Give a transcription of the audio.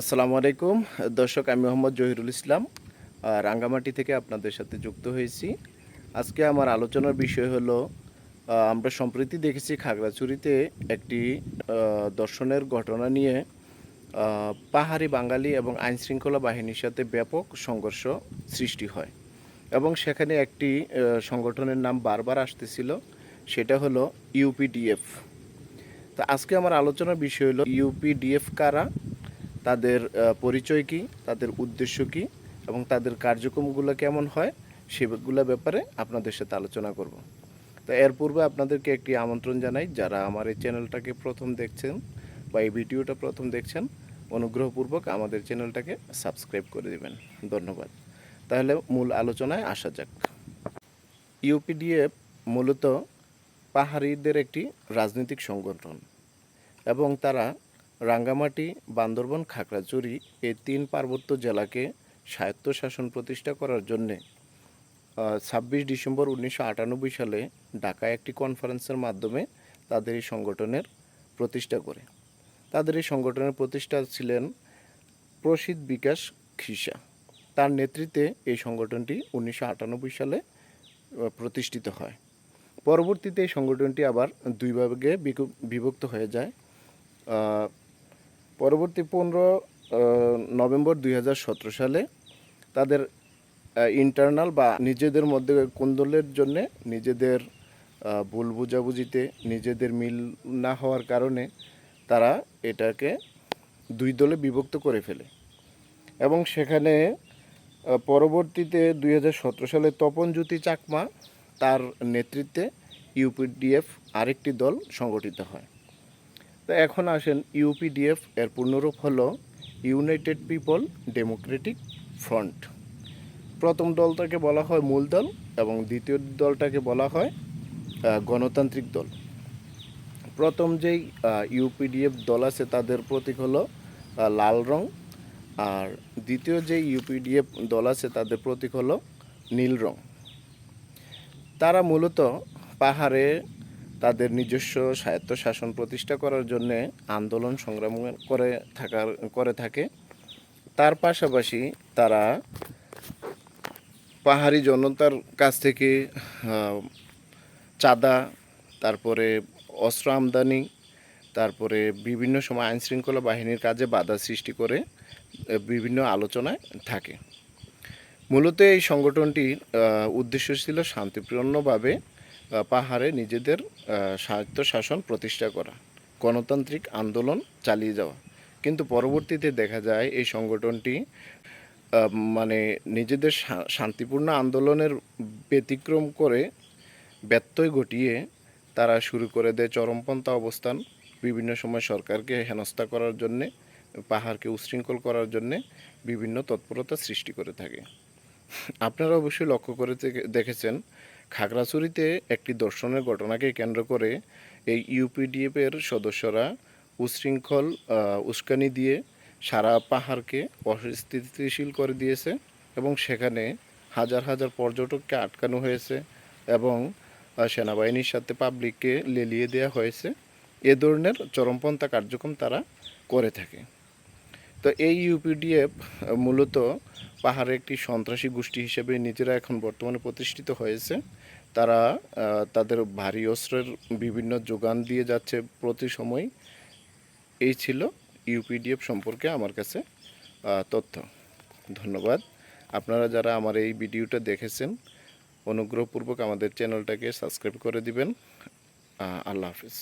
আসসালামু আলাইকুম। দর্শক, আমি মোহাম্মদ জহিরুল ইসলাম রাঙ্গামাটি থেকে আপনাদের সাথে যুক্ত হয়েছি। আজকে আমার আলোচনার বিষয় হলো আমরা সম্প্রতি দেখেছি খাগড়াছড়িতে একটি দর্শনের ঘটনা নিয়ে পাহাড়ি বাঙালি এবং আইনশৃঙ্খলা বাহিনীর সাথে ব্যাপক সংঘর্ষ সৃষ্টি হয় এবং সেখানে একটি সংগঠনের নাম বারবার আসতেছিল, সেটা হলো ইউপিডিএফ। তা আজকে আমার আলোচনার বিষয় হলো, ইউপিডিএফ কারা তাদের পরিচয় কি, তাদের উদ্দেশ্য কি, এবং তাদের কার্যক্রমগুলো কেমন হয়, সেগুলো ব্যাপারে আপনাদের সাথে আলোচনা করব। তো এর পূর্বে আপনাদেরকে একটি আমন্ত্রণ জানাই, যারা আমার এই চ্যানেলটাকে প্রথম দেখছেন বা এই ভিডিওটা প্রথম দেখছেন, অনুগ্রহপূর্বক আমাদের চ্যানেলটাকে সাবস্ক্রাইব করে দেবেন। ধন্যবাদ। তাহলে মূল আলোচনায় আসা যাক। ইউপিডিএফ মূলত পাহাড়িদের একটি রাজনৈতিক সংগঠন, এবং তারা রাঙ্গামাটি, বান্দরবন, খাগড়াছড়ি এই তিন পার্বত্য জেলাকে স্বায়ত্তশাসন প্রতিষ্ঠা করার জন্যে ছাব্বিশ ডিসেম্বর উনিশশো আটানব্বই সালে ঢাকায় একটি কনফারেন্সের মাধ্যমে তাদের এই সংগঠনের প্রতিষ্ঠা করে। তাদের এই সংগঠনের প্রতিষ্ঠা ছিলেন প্রসিদ্ধ বিকাশ খিসা তার নেতৃত্বে এই সংগঠনটি উনিশশো আটানব্বই সালে প্রতিষ্ঠিত হয়। পরবর্তীতে এই সংগঠনটি আবার দুই ভাগে বিভক্ত হয়ে যায়। পরবর্তী পনেরো নভেম্বর দুই হাজার সতেরো সালে তাদের ইন্টারনাল বা নিজেদের মধ্যে কোন্দলের জন্যে নিজেদের ভুল বুঝাবুঝিতে নিজেদের মিল না হওয়ার কারণে তারা এটাকে দুই দলে বিভক্ত করে ফেলে। এবং সেখানে পরবর্তীতে দুই হাজার সতেরো সালে তপন জ্যোতি চাকমা তার নেতৃত্বে ইউপিডিএফ আরেকটি দল সংগঠিত হয়। তো এখন আসেন ইউপিডিএফ, এর পূর্ণরূপ হলো ইউনাইটেড পিপল ডেমোক্রেটিক ফ্রন্ট প্রথম দলটাকে বলা হয় মূল দল এবং দ্বিতীয় দলটাকে বলা হয় গণতান্ত্রিক দল। প্রথম যেই ইউপিডিএফ দল আছে তাদের প্রতীক হলো লাল রং। আর দ্বিতীয় যে ইউপিডিএফ দল আছে তাদের প্রতীক হলো নীল রং। তারা মূলত পাহাড়ে তাদের নিজস্ব স্বায়ত্ত শাসন প্রতিষ্ঠা করার জন্য আন্দোলন সংগ্রাম করে থাকার, করে থাকে। তার পাশাপাশি তারা পাহাড়ি জনতার কাছ থেকে চাঁদা, তারপরে অস্ত্র আমদানি, তারপরে বিভিন্ন সময় আইনশৃঙ্খলা বাহিনীর কাজে বাধা সৃষ্টি করে বিভিন্ন আলোচনায় থাকে। মূলত এই সংগঠনটির উদ্দেশ্য ছিল শান্তিপূর্ণভাবে পাহাড়ে নিজেদের স্বায়ত্ত শাসন প্রতিষ্ঠা করা, গণতান্ত্রিক আন্দোলন চালিয়ে যাওয়া। কিন্তু পরবর্তীতে দেখা যায় এই সংগঠনটি মানে নিজেদের শান্তিপূর্ণ আন্দোলনের ব্যতিক্রম করে ব্যত্যয় ঘটিয়ে তারা শুরু করে দেয় চরমপন্থা অবস্থান, বিভিন্ন সময় সরকারকে হেনস্থা করার জন্যে, পাহাড়কে উশৃঙ্খল করার জন্যে বিভিন্ন তৎপরতা সৃষ্টি করে থাকে। আপনারা অবশ্যই লক্ষ্য করে দেখেছেন খাগড়াছড়িতে একটি দর্শনের ঘটনাকে কেন্দ্র করে এই ইউপিডিএফ এর সদস্যরা উশৃঙ্খল উস্কানি দিয়ে সারা পাহাড়কে অস্থিতিশীল করে দিয়েছে এবং সেখানে হাজার হাজার পর্যটককে আটকানো হয়েছে এবং সেনাবাহিনীর সাথে পাবলিককে লেলিয়ে দেওয়া হয়েছে। এ ধরনের চরমপন্থা কার্যক্রম তারা করে থাকে। তো এই ইউপিডিএফ মূলত পাহাড়ে একটি সন্ত্রাসী গোষ্ঠী হিসেবে নিজেরা এখন বর্তমানে প্রতিষ্ঠিত হয়েছে। তারা তাদের ভারী অস্ত্রের বিভিন্ন যোগান দিয়ে যাচ্ছে প্রতি সময়। এই ছিল ইউপিডিএফ সম্পর্কে আমার কাছে তথ্য। ধন্যবাদ। আপনারা যারা আমার এই ভিডিওটা দেখেছেন, অনুগ্রহপূর্বক আমাদের চ্যানেলটাকে সাবস্ক্রাইব করে দিবেন। আল্লাহ হাফিজ।